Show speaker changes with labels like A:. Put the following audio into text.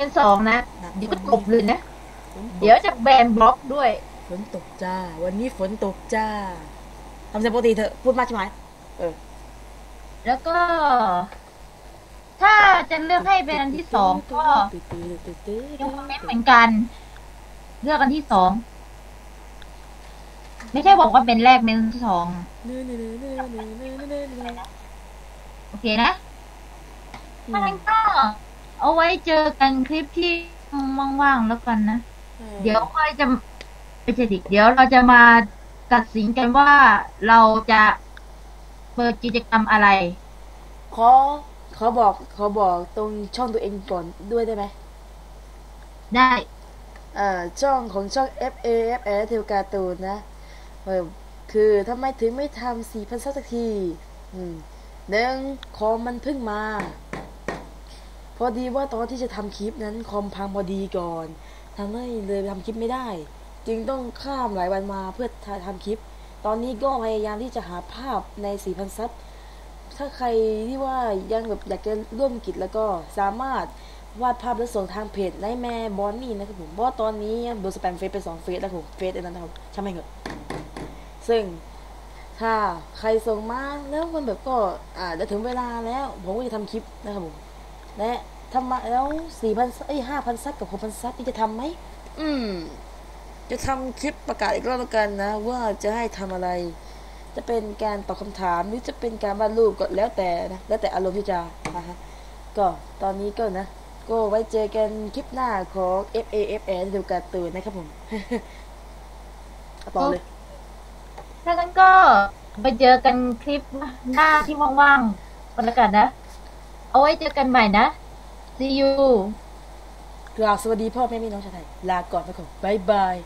A: เป็นสองนะ
B: หนัก
A: เดี๋ยวก็ตบเลยนะ
B: ฝนตก
A: เดี๋ยวจะแบนบล็อกด้วย
B: ฝนตกจ้า วันนี้ฝนตกจ้าทำเสียงปกติเถอะพูดมากใช่ไหมเออ
A: แล้วก็ ถ้าจะเลือกให้เป็นอันที่สองก็ยังคอมเมนต์เหมือนกัน เลือกอันที่สองไม่ใช่บอกว่าเป็นแรกเป็นที่สองโอเคนะถ้างั้นก็ เอาไว้เจอกันคลิปที่ว่างๆแล้วกันนะ เดี๋ยวค่อยจะไม่ใช่ดิเดี๋ยวเราจะมาตัดสินกันว่าเราจะเปิดกิจกรรมอะไร
B: ขอขอบอกขอบอกตรงช่องตัวเองก่อนด้วยได้ไหม
A: ได้
B: อ่าช่องของช่อง F A F S เทวการ์ตูนนะเออคือทำไมถึงไม่ทำสี่พันซักสักทีอืมหนึ่งคอมมันเพิ่งมา พอดีว่าตอนที่จะทำคลิปนั้นคอมพังพอดีก่อนทำให้เลยทำคลิปไม่ได้ จึงต้องข้ามหลายวันมาเพื่อทำคลิป ตอนนี้ก็พยายามที่จะหาภาพในสี่พันซับถ้าใครที่ว่ายังแบบอยากจะร่วมกิจแล้วก็สามารถวาดภาพแล้วส่งทางเพจไนแมร์บอนนี่นะครับผมเพราะว่าตอนนี้โดนสแปมเฟซไปสองเฟซแล้วผมเฟซไอ้นั้นนะครับช่างไม่เหอะซึ่งถ้าใครส่งมาแล้วมันแบบก็อ่าจะถึงเวลาแล้ว ผมก็จะทำคลิปนะครับผม และทำมาแล้วสี่พันเอ้ยห้าพันซับกับหกพันซับนี่จะทำไหมอืม จะทำคลิปประกาศอีกรอบแล้วกันนะ ว่าจะให้ทำอะไร จะเป็นการตอบคำถามหรือจะเป็นการวาดรูปก็แล้วแต่นะแล้วแต่อารมณ์ที่จะนะฮะก็ตอนนี้ก็นะก็ไว้เจอกันคลิปหน้าของ F A F N ดูการ์ตูนนะครับผมเอาต่อเลย
A: ถ้างั้นก็ไปเจอกันคลิปหน้าที่ว่างๆกันแล้วกันนะ เอาไว้เจอกันใหม่นะ see you
B: กล่าวสวัสดีพ่อแม่พี่น้องชาวไทย ลาก่อนไปก่อนบายบาย